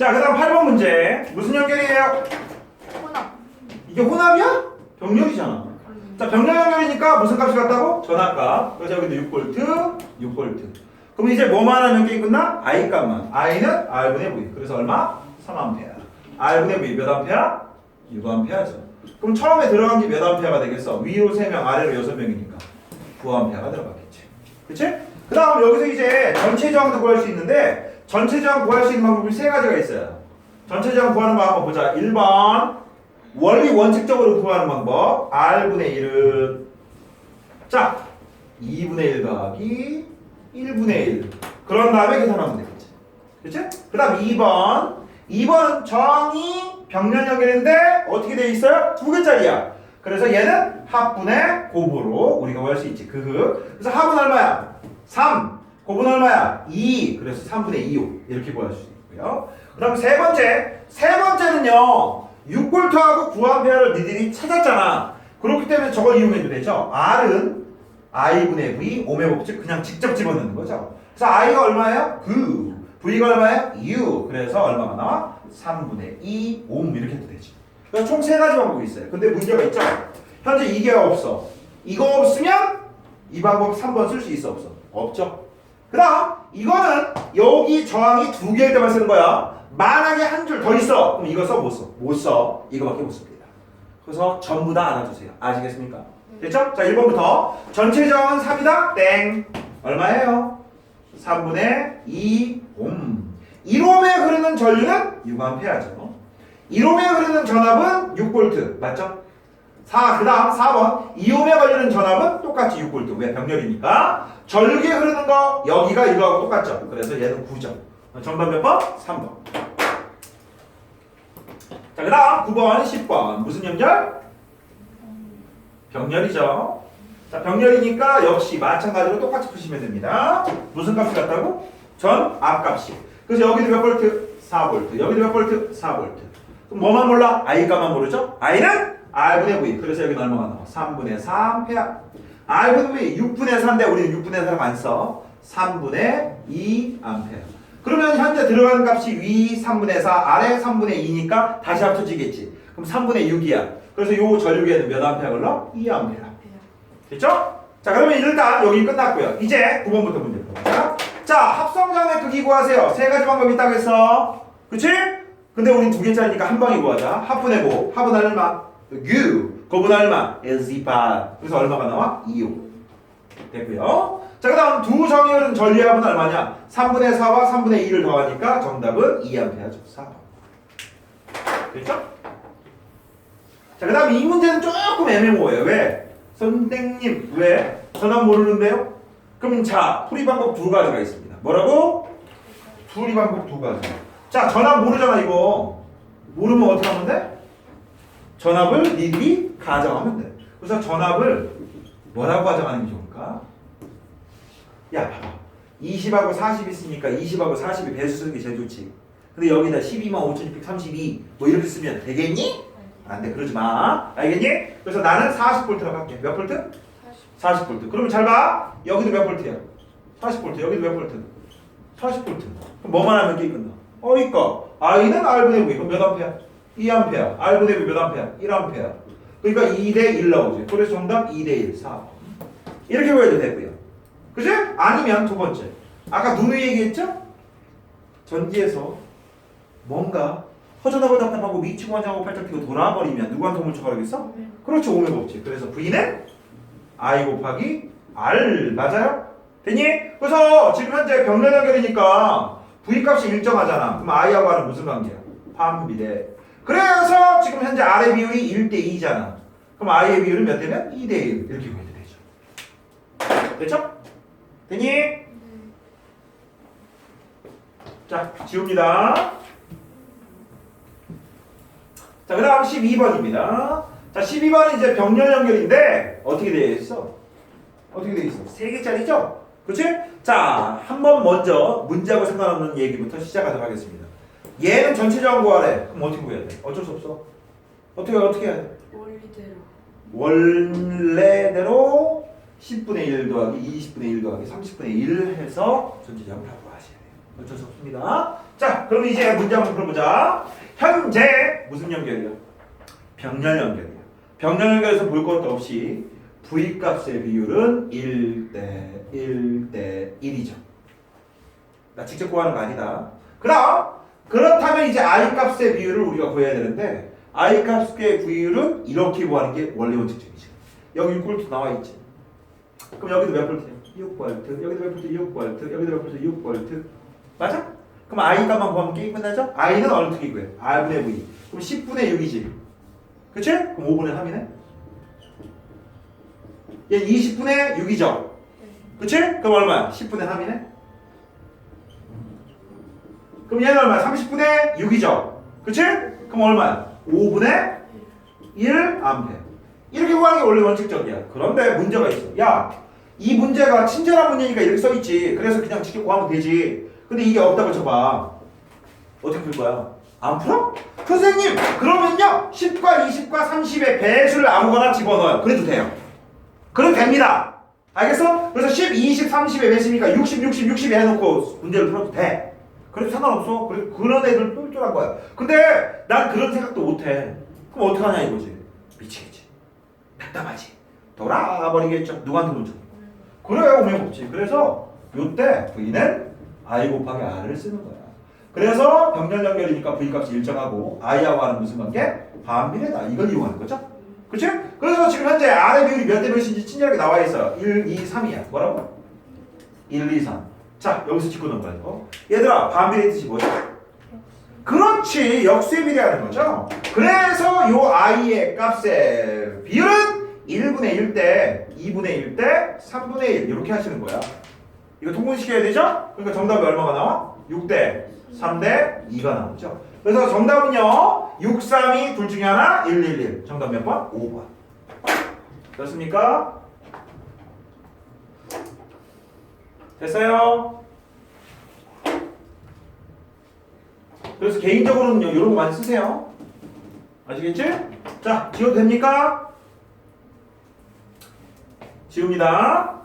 자, 그 다음 8번 문제. 무슨 연결이에요? 혼합. 이게 혼합이야? 병렬이잖아. 자, 병렬 연결이니까 무슨 값이 같다고? 전압값. 그래서 여기도 6볼트, 6볼트. 그럼 이제 뭐만 하면 게임 끝나? I 값만. I는 R분의 V. 그래서 얼마? 3A. R분의 V 몇 암페어? 6암페어죠. 그럼 처음에 들어간 게 몇 암페어가 되겠어? 위로 3명, 아래로 6명이니까 9암페어가 들어갔겠지. 그치? 그 다음 여기서 이제 전체 저항도 구할 수 있는데 전체 저항 구할 수 있는 방법이 세 가지가 있어요. 전체 저항 구하는 방법 보자. 1번 원리 원칙적으로 구하는 방법 R분의 1은 자 2분의 1 더하기 1분의 1 그런 다음에 계산하면 되겠지 그치? 그 다음 2번 2번 저항이 병렬 연결인데 어떻게 돼 있어요? 두 개짜리야 그래서 얘는 합분의 곱으로 우리가 구할 수 있지 그 그래서 합은 얼마야? 3 곱은 얼마야? 2 그래서 3분의 2호 이렇게 구할 수 있고요 그 다음 세 번째 세 번째는요 6볼트하고 9A를 니들이 찾았잖아. 그렇기 때문에 저걸 이용해도 되죠. R은 I분의 V, 옴의 법칙 그냥 직접 집어넣는 거죠. 그래서 I가 얼마예요? 9. V가 얼마예요? 6. 그래서 얼마가 나와? 3분의 2, 옴 이렇게 해도 되지. 그러니까 총 세 가지 방법이 있어요. 근데 문제가 있죠. 현재 이게 없어. 이거 없으면 이 방법 3번 쓸 수 있어 없어? 없죠. 그 다음 이거는 여기 저항이 두 개일 때만 쓰는 거야. 만약에 한 줄 더 있어. 그럼 이거 써 못 써? 못 써. 이거밖에 못 씁니다. 그래서 전부 다 알아두세요. 아시겠습니까? 됐죠? 자 1번부터 전체 저항은 3이다. 땡. 얼마예요? 3분의 2옴. 1옴에 흐르는 전류는 6A죠. 1옴에 흐르는 전압은 6V. 맞죠? 4, 그 다음 4번 2옴에 걸리는 전압은 똑같이 6V. 왜? 병렬이니까. 전류계 흐르는 거 여기가 이거하고 똑같죠. 그래서 얘는 9점. 정답 몇 번? 3번. 자, 그 다음 9번, 10번. 무슨 연결? 병렬이죠. 자, 병렬이니까 역시 마찬가지로 똑같이 푸시면 됩니다. 무슨 값이 같다고? 전 앞값이. 그래서 여기도 몇 볼트? 4볼트. 여기도 몇 볼트? 4볼트. 그럼 뭐만 몰라? 값만 모르죠? I는 R분의 V. 그래서 여기는 얼마가 나와? 3분의 3 페아. R분의 V 6분의 4인데 우리는 6분의 4를 안 써. 3분의 2 암페어. 그러면 현재 들어가는 값이 위 3분의 4, 아래 3분의 2니까 다시 합쳐지겠지. 그럼 3분의 6이야. 그래서 요 전류계는 몇 암페어 걸러? 2 암페어. 됐죠? 자 그러면 일단 여기 끝났고요. 이제 9번부터 문제 볼게요. 자 합성점의 크기 구하세요. 세 가지 방법이 있다고 했어. 그치? 근데 우린 두 개짜리니까 한 방에 구하자. 합분의 고 합은 얼마? U. 곱은 얼마? LZ8. 그래서 얼마가 나와? 2호. 됐고요. 자, 그 다음 두 정의열은 전리합은 얼마냐? 3분의 4와 3분의 2를 더하니까 정답은 2A죠. 4번. 됐죠? 자, 그 다음 이 문제는 조금 애매모호해요. 왜? 선생님, 왜? 전압 모르는데요? 그럼 자, 풀이 방법 두 가지가 있습니다. 뭐라고? 풀이 방법 두 가지. 자, 전압 모르잖아, 이거. 모르면 어떻게 하면 돼? 전압을 니들이 가정하면 돼. 그래서 전압을 뭐라고 가정하는 게 좋을까? 야, 봐봐. 20하고 40 있으니까 20하고 40이 배수 쓰는 게 제일 좋지. 근데 여기다 12만 5,632 뭐 이렇게 쓰면 되겠니? 안 돼. 그러지 마. 알겠니? 그래서 나는 40볼트라고 할게. 몇 볼트? 40 볼트. 그러면 잘 봐. 여기도 몇 볼트야? 40볼트. 여기도 몇 볼트? 40볼트. 그럼 뭐만 하면 게임 끝나? 어, 이거. I는 R분의 V. 그럼 몇 암페어? 2암페어. R분의 V 몇 암페어? 1암페어. 그러니까 2대 1 나오지. 그래서 정답 2대 1. 4번. 이렇게 보여도 되고요. 그지? 아니면 두 번째. 아까 누누이 얘기했죠? 전기에서 뭔가 허전하고 답답하고 미치고 환장하고 팔짱 끼고 돌아버리면 누구한테 훔쳐가겠어? 그렇죠. 오메 법칙. 그래서 V는 I 곱하기 R 맞아요? 됐니? 그래서 지금 현재 병렬 연결이니까 V 값이 일정하잖아. 그럼 I하고 R은 무슨 관계야? 반비례. 그래서 지금 현재 R의 비율이 1대 2잖아. 그럼 I의 비율은 몇 대면? 2대 1 이렇게 구해도 되죠. 됐죠? 됐니? 자, 지웁니다. 자, 그 다음 12번입니다. 자, 12번은 이제 병렬 연결인데, 어떻게 되어 있어? 어떻게 되어 있어? 세 개짜리죠? 그치? 자, 한 번 먼저 문제하고 상관없는 얘기부터 시작하도록 하겠습니다. 얘는 전체 저항 구하래. 그럼 어떻게 구해야 돼? 어쩔 수 없어. 어떻게, 어떻게 해야 돼? 원리대로. 원래대로 10분의 1 더하기 20분의 1 더하기 30분의 1 해서 전체 저항을 다 구하셔야 돼요. 어쩔 수 없습니다. 자, 그럼 이제 문제 한번 풀어보자. 현재 무슨 연결이야? 병렬 연결이야. 병렬 연결에서 볼 것도 없이 v 값의 비율은 1대 1대 1이죠. 나 직접 구하는 거 아니다. 그럼 그렇다면 이제 i 값의 비율을 우리가 구해야 되는데 i 값의 비율은 이렇게 구하는 게 원래 원칙적이죠. 여기 6볼트 나와 있지. 그럼 여기도 몇 볼트야? 6볼트. 여기도 몇 볼트? 6볼트. 여기도 몇 볼트? 6볼트. 맞아? 그럼 i 값만 구하면 게임 끝나죠? i는 어떻게 구해? r분의 v. 그럼 10분의 6이지. 그치? 그럼 5분의 3이네. 얘 20분의 6이죠. 그치? 그럼 얼마야? 10분의 3이네. 그럼 얘는 얼마야? 30분의 6이죠. 그치? 그럼 얼마야? 5분의 1 암페. 이렇게 구하는 게 원래 원칙적이야. 그런데 문제가 있어. 야, 이 문제가 친절한 문제니까 이렇게 써있지. 그래서 그냥 직접 구하면 되지. 근데 이게 없다고 쳐봐. 어떻게 풀 거야? 안 풀어? 선생님, 그러면요. 10과 20과 30의 배수를 아무거나 집어넣어요. 그래도 돼요. 그럼 됩니다. 알겠어? 그래서 10, 20, 30의 배수니까 60, 60, 60 해놓고 문제를 풀어도 돼. 그래도 상관없어. 그래, 그런 애들 똘똘한 거야. 근데 난 그런 생각도 못해. 그럼 어떡하냐 이거지. 미치겠지. 답답하지. 돌아버리겠죠. 누구한테 문자. 그래, 오면 없지. 그래서 요때 V는 I 곱하기 R을 쓰는 거야. 그래서 병렬 연결이니까 V 값이 일정하고 I하고 R은 무슨 관계? 반비례다. 이걸 이용하는 거죠. 그치? 그래서 지금 현재 R의 비율이 몇 대 몇인지 친절하게 나와 있어. 1, 2, 3이야. 뭐라고? 1, 2, 3. 자, 여기서 짚고 넘어가야 거. 얘들아, 반비례 뜻이 뭐야? 그렇지. 역수에 비례하는 거죠. 그래서 요 I의 값의 비율은 1분의 1대 2분의 1대 3분의 1 이렇게 하시는 거야. 이거 통분시켜야 되죠? 그러니까 정답이 얼마가 나와? 6대 3대 2가 나오죠. 그래서 정답은요. 6, 3이 둘 중에 하나 1, 1, 1. 정답 몇 번? 5번. 됐습니까? 됐어요? 그래서 개인적으로는 이런 거 많이 쓰세요. 아시겠지? 자, 지워도 됩니까? 지웁니다.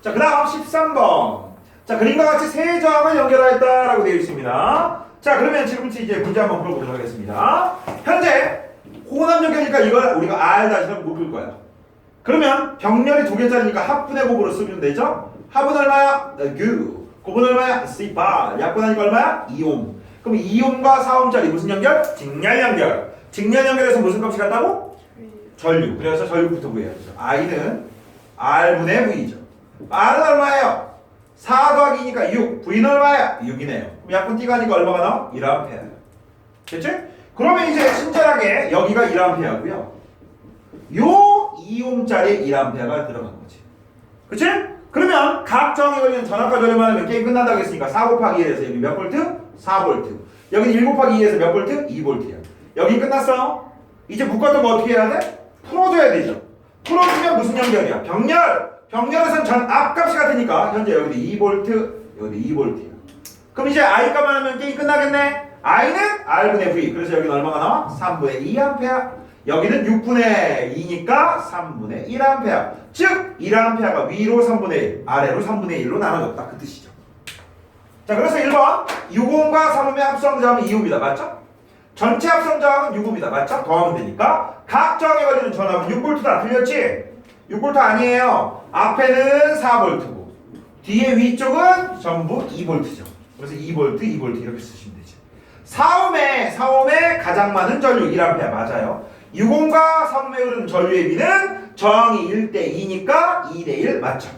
자, 그 다음 13번. 자, 그림과 같이 세 저항을 연결하였다라고 되어 있습니다. 자, 그러면 지금부터 이제 문제 한번 풀어보도록 하겠습니다. 현재 호남 연결이니까 이걸 우리가 R 다시는 묶을 거야. 그러면 병렬이 두 개짜리니까 합분의 곱으로 쓰면 되죠? 합은 얼마야? 그. 곱은 얼마야? C바. 약분하니까 얼마야? 2옴. 그럼 2옴과 4옴짜리 무슨 연결? 직렬 연결. 직렬 연결에서 무슨 값이 같다고? 전류. 그래서 전류부터 구해야죠. I는 R분의 V죠. R은 얼마예요? 4 더하기니까 6. V는 얼마야? 6이네요. 그럼 약분 T가니까 얼마가 나와? 1A. 됐지? 그러면 이제 친절하게 여기가 1A고요. 요 2옴짜리 1A가 들어간 거지. 그치? 그러면 각 정에 걸리는 전압과 전류만 하면 게임 끝난다고 했으니까 4 곱하기 1에서 여기 몇 볼트? 4 볼트. 여기는 1 곱하기 2에서 몇 볼트? 2 볼트야. 여기 끝났어. 이제 묶었던 거 어떻게 해야 돼? 풀어줘야 되죠. 풀어주면 무슨 연결이야? 병렬. 병렬에선 전 앞값이 같으니까 현재 여기도 2 볼트, 여기도 2 볼트야. 그럼 이제 I 값만 하면 게임 끝나겠네. I는 R분의 V. 그래서 여기는 얼마가 나와? 3분의 2A. 여기는 6분의 2니까 3분의 1A. 즉 1A가 위로 3분의 1, 아래로 3분의 1로 나눠졌다. 그 뜻이죠. 자, 그래서 1번 6옴과 3옴의 합성자음은 2옴이다. 맞죠? 전체 합성자음은 6옴이다. 맞죠? 더하면 되니까 각 저항에 걸리는 전압은 6볼트다. 틀렸지? 6볼트 아니에요. 앞에는 4볼트고 뒤에 위쪽은 전부 2볼트죠. 그래서 2볼트, 2볼트 이렇게 쓰시면 되죠. 4옴에 4옴에 가장 많은 전류 1A 맞아요. 6옴과 3옴에 흐르는 전류의 비는 저항이 1대 2니까 2대 1 맞죠?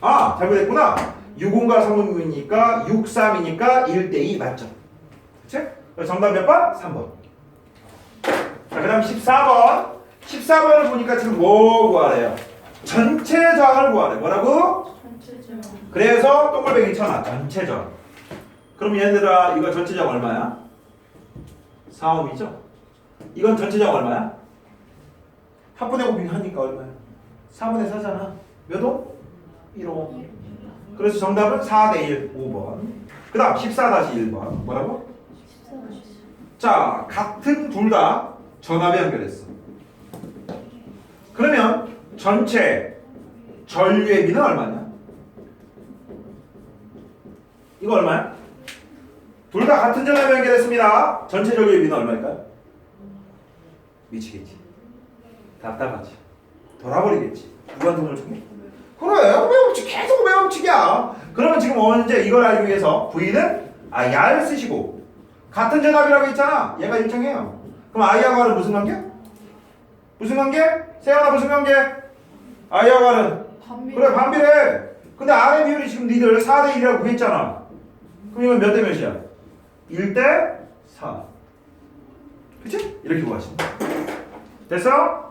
아 잘못했구나. 6옴과 3옴이니까 6, 3이니까 1대 2 맞죠? 그치? 정답 몇 번? 3번. 자, 그 다음 14번. 14번을 보니까 지금 뭐 구하래요? 전체 저항을 구하래. 뭐라고? 전체적으로 그래서 동글뱅이 쳐놔. 전체 저항. 그럼 얘들아, 이거 전체 저항 얼마야? 4옴이죠? 이건 전체 저항 얼마야? 합분의 곱이 하니까 얼마야? 4분의 4잖아. 몇 옴? 1옴. 그래서 정답은 4대 1, 5번. 그 다음 14-1번. 뭐라고? 자, 같은 둘 다 전압에 연결했어. 그러면 전체 전류의 비는 얼마냐? 이거 얼마야? 둘 다 같은 전압에 연결했습니다. 전체적 유비는 얼마일까요? 미치겠지. 답답하지. 돌아버리겠지. 누구한테 오늘 총해? 그래, 외움치기 계속 외움치기야. 그러면 지금 언제 이걸 알기 위해서 V는 IR 쓰시고 같은 전압이라고 했잖아. 얘가 일정해요. 그럼 R은 무슨 관계? 무슨 관계? 세연아 무슨 관계? 반비. 그래 반비례. 근데 R의 비율이 지금 니들 4대 1이라고 구했잖아. 그럼 이건 몇 대 몇이야? 1대 4. 그치? 이렇게 구하시면 돼. 됐어?